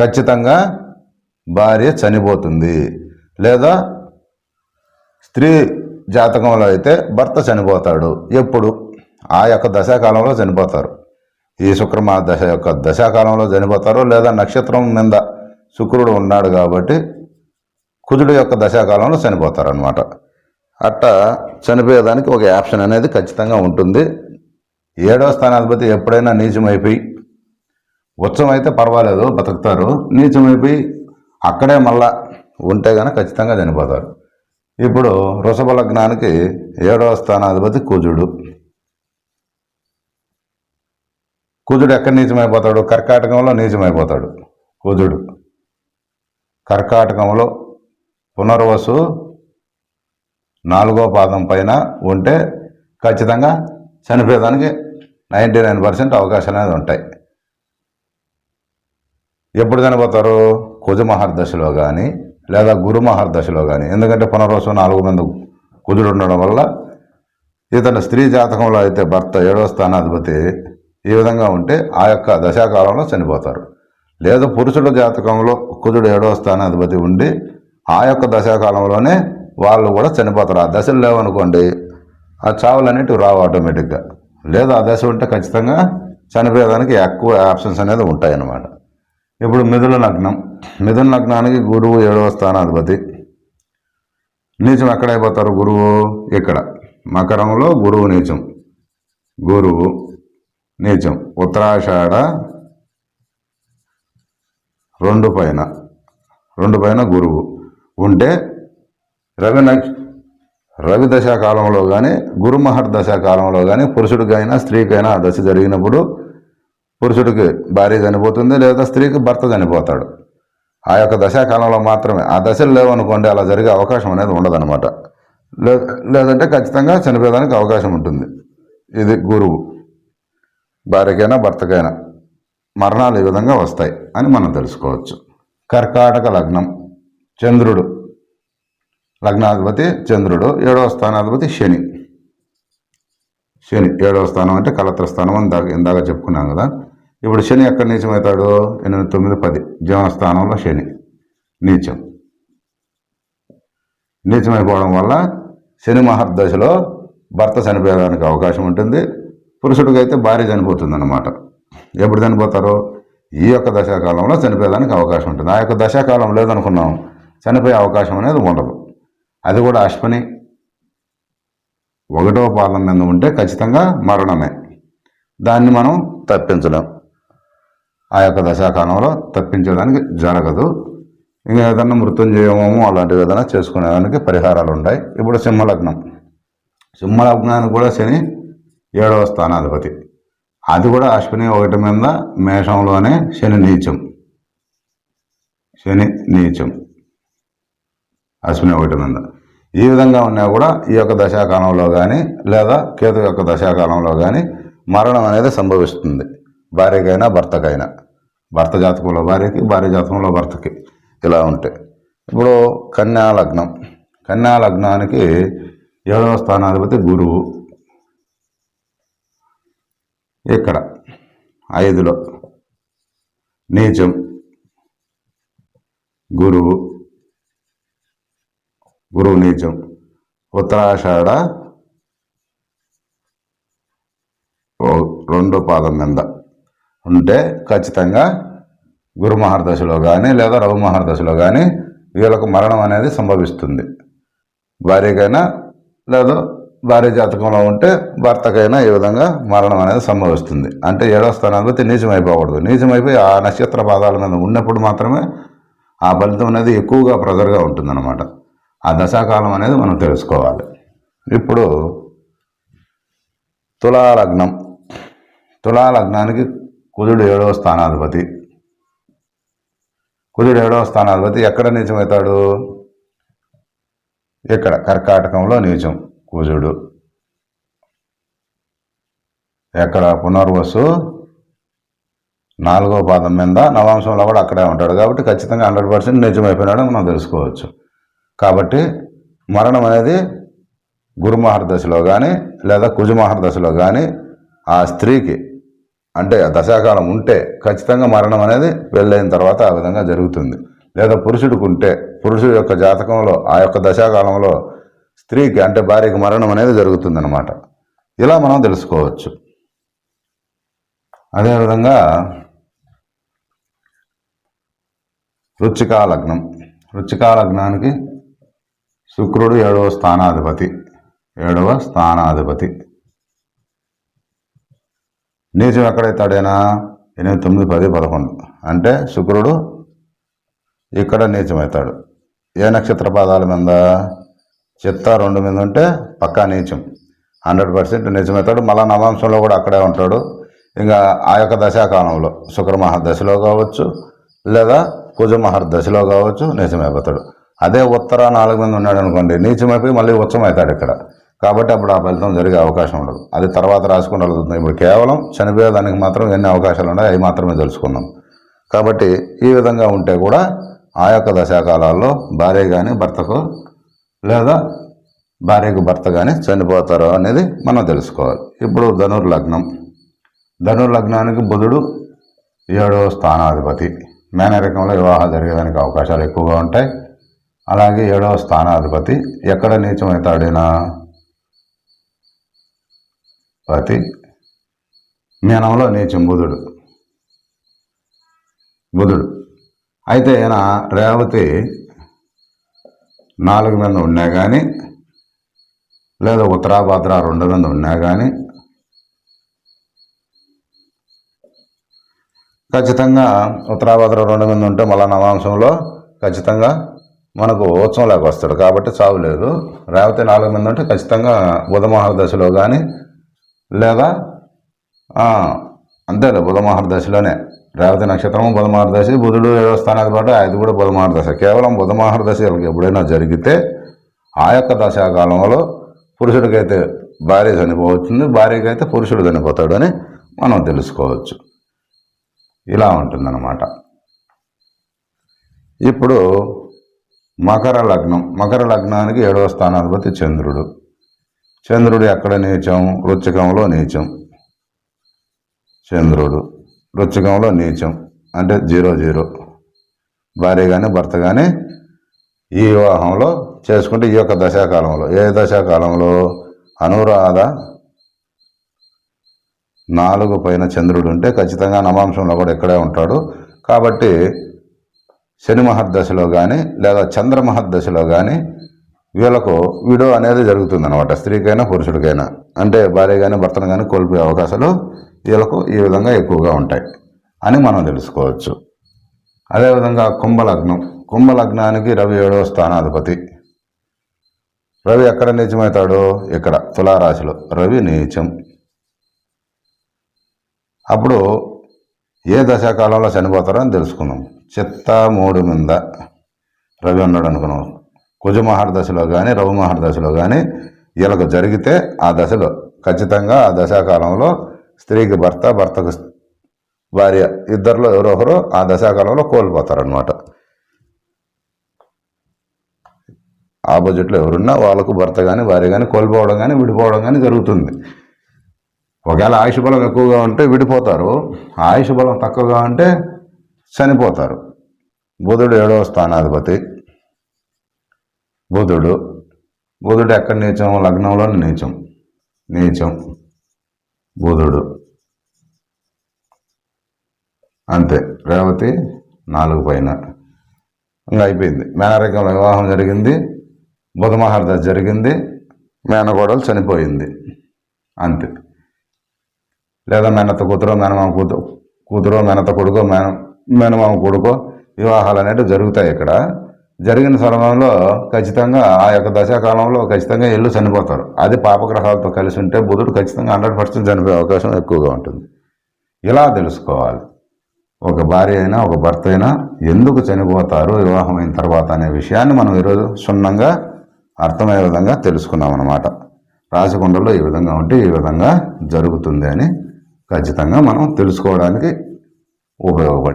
ఖచ్చితంగా భార్య చనిపోతుంది. లేదా స్త్రీ జాతకంలో అయితే భర్త చనిపోతాడు. ఎప్పుడు? ఆ యొక్క దశాకాలంలో చనిపోతారు. ఈ శుక్రమా దశ యొక్క దశాకాలంలో చనిపోతారు. లేదా నక్షత్రం మీద శుక్రుడు ఉన్నాడు కాబట్టి కుజుడు యొక్క దశాకాలంలో చనిపోతారు అనమాట అట్ట చనిపోయేదానికి ఒక ఆప్షన్ అనేది ఖచ్చితంగా ఉంటుంది. ఏడవ స్థానాధిపతి ఎప్పుడైనా నీచమైపోయి ఉత్సవం అయితే పర్వాలేదు బతుకుతారు. నీచమైపోయి అక్కడే మళ్ళా ఉంటే కనుక ఖచ్చితంగా చనిపోతారు. ఇప్పుడు వృషభ లగ్నానికి ఏడవ స్థానాధిపతి కుజుడు. కుజుడు ఎక్కడ నీచమైపోతాడు? కర్కాటకంలో నీచమైపోతాడు కుజుడు. కర్కాటకంలో పునర్వసు నాలుగో పాదం పైన ఉంటే ఖచ్చితంగా చనిపోయేదానికి నైంటీ నైన్ పర్సెంట్ అవకాశాలు అనేది ఉంటాయి. ఎప్పుడు చనిపోతారు కుజమహర్దశలో కానీ లేదా గురుమహర్దశలో కానీ ఎందుకంటే పునర్వసం నాలుగు మంది కుజుడు ఉండడం వల్ల ఇతను స్త్రీ జాతకంలో అయితే భర్త ఏడవ స్థానాధిపతి ఈ విధంగా ఉంటే ఆ యొక్క దశాకాలంలో చనిపోతారు. లేదా పురుషుల జాతకంలో కుజుడు ఏడవ స్థానాధిపతి ఉండి ఆ యొక్క దశాకాలంలోనే వాళ్ళు కూడా చనిపోతారు. ఆ దశలు లేవనుకోండి ఆ చావులు అనేటివి రావు ఆటోమేటిక్గా. లేదా ఆ దశ ఉంటే ఖచ్చితంగా చనిపోయేదానికి ఎక్కువ ఆప్షన్స్ అనేది ఉంటాయన్నమాట. ఇప్పుడు మిథున లగ్నం. మిథున లగ్నానికి గురువు ఏడవ స్థానాధిపతి. నీచం ఎక్కడైపోతారు గురువు? ఇక్కడ. మకరంలో గురువు నీచం. గురువు నీచం. ఉత్తరాషాఢ రెండు పైన. రెండు పైన గురువు. ఉంటే రవి రవి దశా కాలంలో కానీ గురుమహర్ దశా కాలంలో కానీ పురుషుడికైనా స్త్రీకైనా ఆ దశ జరిగినప్పుడు పురుషుడికి భార్య చనిపోతుంది లేదా స్త్రీకి భర్త చనిపోతాడు. ఆ యొక్క దశాకాలంలో మాత్రమే. ఆ దశలు లేవనుకోండి అలా జరిగే అవకాశం అనేది ఉండదన్నమాట. లే లేదంటే ఖచ్చితంగా చనిపోయేదానికి అవకాశం ఉంటుంది. ఇది గురువు. భార్యకైనా భర్తకైనా మరణాలు ఈ విధంగా వస్తాయి అని మనం తెలుసుకోవచ్చు. కర్కాటక లగ్నం. చంద్రుడు. లగ్నాధిపతి చంద్రుడు. ఏడవ స్థానాధిపతి శని. శని ఏడవ స్థానం అంటే కలత్ర స్థానం అని దాకా ఇందాక చెప్పుకున్నాం కదా. ఇప్పుడు శని ఎక్కడ నీచమవుతాడు? ఎనిమిది తొమ్మిది పది. జీవనస్థానంలో శని. నీచం. నీచమైపోవడం వల్ల శని మహర్దశలో భర్త చనిపోయడానికి అవకాశం ఉంటుంది. పురుషుడికి అయితే భార్య చనిపోతుంది ఎప్పుడు చనిపోతారో? ఈ యొక్క దశాకాలంలో చనిపోయేదానికి అవకాశం ఉంటుంది. ఆ యొక్క దశాకాలం లేదనుకున్నాం. చనిపోయే అవకాశం అనేది ఉండదు. అది కూడా అశ్వని. ఒకటో పాదం మీద ఉంటే ఖచ్చితంగా మరణమే. దాన్ని మనం తప్పించలేం. ఆ యొక్క దశాకాలంలో తప్పించడానికి జరగదు. ఇంకా ఏదన్నా మృత్యుంజయమో అలాంటివి ఏదైనా చేసుకునేదానికి పరిహారాలు ఉంటాయి ఇప్పుడు సింహలగ్నం. సింహలగ్నానికి కూడా శని ఏడవ స్థానాధిపతి. అది కూడా అశ్విని ఒకటి మీద మేషంలోనే శని నీచం. శని నీచం. అశ్విని ఒకటి మీద. ఈ విధంగా ఉన్నా కూడా ఈ యొక్క దశాకాలంలో కానీ లేదా కేతు యొక్క దశాకాలంలో కానీ మరణం అనేది సంభవిస్తుంది. భార్యకైనా భర్తకైనా. భర్త జాతకంలో భార్యకి భార్య జాతకంలో భర్తకి ఇలా ఉంటాయి ఇప్పుడు కన్యా లగ్నం. కన్యా లగ్నానికి ఏడవ స్థానాధిపతి గురువు. ఇక్కడ ఐదులో నీచం గురువు. గురువు నీచం. ఉత్తరాషాఢ ఓ పాదం మీద ఉంటే ఖచ్చితంగా గురు మహర్దశలో కానీ లేదా రవి మహర్దశలో కానీ వీళ్ళకు మరణం అనేది సంభవిస్తుంది. భార్యకైనా లేదా భార్య జాతకంలో ఉంటే భర్తకైనా ఈ విధంగా మరణం అనేది సంభవిస్తుంది. అంటే ఏడవ స్థానాధిపతి నీచమైపోకూడదు నీచమైపోయి ఆ నక్షత్ర పాదాల మీద ఉన్నప్పుడు మాత్రమే ఆ ఫలితం అనేది ఎక్కువగా ప్రెజర్గా ఉంటుందన్నమాట. ఆ దశాకాలం అనేది మనం తెలుసుకోవాలి. ఇప్పుడు తులాలగ్నం. తులాలగ్నానికి కుజుడు ఏడవ స్థానాధిపతి. కుజుడు ఏడవ స్థానాధిపతి ఎక్కడ నీచమవుతాడు? ఇక్కడ కర్కాటకంలో నీచం కుజుడు. ఎక్కడ? పునర్వసు నాలుగో పాదం మీద నవాంశంలో కూడా అక్కడే ఉంటాడు కాబట్టి ఖచ్చితంగా హండ్రెడ్ పర్సెంట్ నిజమైపోయినాడు మనం తెలుసుకోవచ్చు. కాబట్టి మరణం అనేది గురుమహర్ దశలో కానీ లేదా కుజమహర్ దశలో కానీ ఆ స్త్రీకి అంటే దశాకాలం ఉంటే ఖచ్చితంగా మరణం అనేది పెళ్ళైన తర్వాత ఆ విధంగా జరుగుతుంది. లేదా పురుషుడికి ఉంటే పురుషుడు యొక్క జాతకంలో ఆ యొక్క దశాకాలంలో స్త్రీకి అంటే భార్యకి మరణం అనేది జరుగుతుందన్నమాట. ఇలా మనం తెలుసుకోవచ్చు. అదేవిధంగా రుచికాలగ్నం లగ్నం. లగ్నానికి శుక్రుడు ఏడవ స్థానాధిపతి. ఏడవ స్థానాధిపతి. నీచం ఎక్కడైతాడైనా ఎనిమిది తొమ్మిది పది పదకొండు. అంటే శుక్రుడు ఇక్కడ నీచమవుతాడు ఏ నక్షత్ర పాదాల మీద? చిత్త రెండు మీద ఉంటే పక్కా నీచం. హండ్రెడ్ పర్సెంట్ నీచమవుతాడు మళ్ళా నవాంశంలో కూడా అక్కడే ఉంటాడు. ఇంకా ఆ యొక్క దశాకాలంలో శుక్రమహర్దశలో కావచ్చు లేదా కుజమహర్దశలో కావచ్చు నీచమైపోతాడు. అదే ఉత్తర నాలుగు మంది ఉన్నాడు అనుకోండి నీచమైపోయి మళ్ళీ ఉచ్చమవుతాడు ఇక్కడ. కాబట్టి అప్పుడు ఆ ఫలితం జరిగే అవకాశం ఉండదు. అది తర్వాత రాసుకుంటూ ఇప్పుడు కేవలం చనిపోయేదానికి మాత్రం ఎన్ని అవకాశాలు ఉన్నాయి అవి మాత్రమే తెలుసుకుందాం కాబట్టి ఈ విధంగా ఉంటే కూడా ఆ యొక్క దశాకాలాల్లో భార్య కానీ భర్తకు లేదా భార్యకు భర్త కానీ చనిపోతారు అనేది మనం తెలుసుకోవాలి. ఇప్పుడు ధనుర్లగ్నం ధనుర్లగ్నానికి బుధుడు ఏడవ స్థానాధిపతి. మేనరకంలో వివాహాలు జరిగేదానికి అవకాశాలు ఎక్కువగా ఉంటాయి. అలాగే ఏడవ స్థానాధిపతి ఎక్కడ నీచమవుతాడైనా పతి మేనంలో నీచం బుధుడు బుధుడు. అయితే ఈయన రేవతి నాలుగు మీద ఉన్నా కానీ లేదా ఉత్తరాభద్ర రెండు మీద ఉన్నా కానీ ఖచ్చితంగా ఉత్తరాభద్ర రెండు మీద ఉంటే మళ్ళా నవాంశంలో ఖచ్చితంగా మనకు ఉత్సవంలోకి వస్తాడు. కాబట్టి చావు లేదు. రేవతి నాలుగు మంది ఉంటే ఖచ్చితంగా బుధమోహర దశలో కానీ లేదా? అంతేలే బుధమహర్ దశలోనే రేవతి నక్షత్రము బుధమోహర దశ బుధుడు ఏడవ స్థానాది పాటు అది కూడా బుధమోహర దశ కేవలం బుధమోహర దశ ఎప్పుడైనా జరిగితే ఆ యొక్క దశాకాలంలో పురుషుడికైతే భార్య చనిపోతుంది భార్యకైతే పురుషుడు చనిపోతాడు అని మనం తెలుసుకోవచ్చు. ఇలా ఉంటుందన్నమాట. ఇప్పుడు మకర లగ్నం. మకర లగ్నానికి ఏడవ స్థానాధిపతి చంద్రుడు. చంద్రుడు ఎక్కడ నీచం వృచ్చికంలో నీచం. చంద్రుడు వృచ్చికంలో నీచం. అంటే జీరో జీరో. భార్య కానీ భర్త కానీ ఈ వివాహంలో చేసుకుంటే ఈ యొక్క దశాకాలంలో. ఏ దశాకాలంలో? అనురాధ నాలుగు పైన చంద్రుడు ఉంటే ఖచ్చితంగా నవాంశంలో కూడా ఇక్కడే ఉంటాడు. కాబట్టి శని మహర్దశలో కానీ లేదా చంద్ర మహర్దశలో కానీ వీళ్ళకు విడో అనేది జరుగుతుందనమాట స్త్రీకైనా పురుషుడికైనా. అంటే భార్య కానీ భర్తను కానీ కోల్పోయే అవకాశాలు వీళ్ళకు ఈ విధంగా ఎక్కువగా ఉంటాయి అని మనం తెలుసుకోవచ్చు. అదేవిధంగా కుంభలగ్నం. కుంభలగ్నానికి రవి ఏడవ స్థానాధిపతి. రవి ఎక్కడ నీచమవుతాడు ఇక్కడ తులారాశిలో. రవి నీచం. అప్పుడు ఏ దశాకాలంలో చనిపోతారో అని తెలుసుకుందాం. చిత్త మూడు మీద. రవి ఉన్నాడు అనుకున్నాం. కుజమహర్ దశలో కానీ రవిమహర్ దశలో కానీ వీళ్ళకు జరిగితే ఆ దశలో ఖచ్చితంగా ఆ దశాకాలంలో స్త్రీకి భర్త భర్తకు భార్య ఇద్దరిలో ఎవరో ఆ దశాకాలంలో కోల్పోతారనమాట ఆపోజిట్లో ఎవరున్నా వాళ్ళకు భర్త కానీ భార్య కానీ కోల్పోవడం కానీ విడిపోవడం కానీ జరుగుతుంది. ఒకవేళ ఆయుష బలం ఎక్కువగా ఉంటే విడిపోతారు. ఆయుష బలం తక్కువగా ఉంటే చనిపోతారు. బుధుడు ఏడవ స్థానాధిపతి. బుధుడు. బుధుడు ఎక్కడ నీచం? లగ్నంలో నీచం. నీచం. బుధుడు. అంతే. రేవతి నాలుగు పైన. ఇంకా అయిపోయింది. మేనరికంలో వివాహం జరిగింది. బుధమహారద జరిగింది. మేనగోడలు చనిపోయింది. అంతే. లేదా మేనత కూతురో మేనమామ కూతురు కూతురో మేనత కొడుకో మేన మేనమామ కొడుకో వివాహాలు అనేవి జరుగుతాయి ఇక్కడ. జరిగిన సమయంలో ఖచ్చితంగా ఆ యొక్క దశాకాలంలో ఖచ్చితంగా ఇల్లు చనిపోతారు. అది పాపగ్రహాలతో కలిసి ఉంటే బుధుడు ఖచ్చితంగా హండ్రెడ్ పర్సెంట్ చనిపోయే అవకాశం ఎక్కువగా ఉంటుంది. ఇలా తెలుసుకోవాలి. ఒక భార్య అయినా ఒక భర్త అయినా ఎందుకు చనిపోతారు వివాహం అయిన తర్వాత అనే విషయాన్ని మనం ఈరోజు క్షుణ్ణంగా అర్థమయ్యే విధంగా తెలుసుకున్నాం అన్నమాట. రాశికొండలో ఈ విధంగా ఉంటే ఈ విధంగా జరుగుతుంది అని ఖచ్చితంగా మనం తెలుసుకోవడానికి ఉపయోగపడింది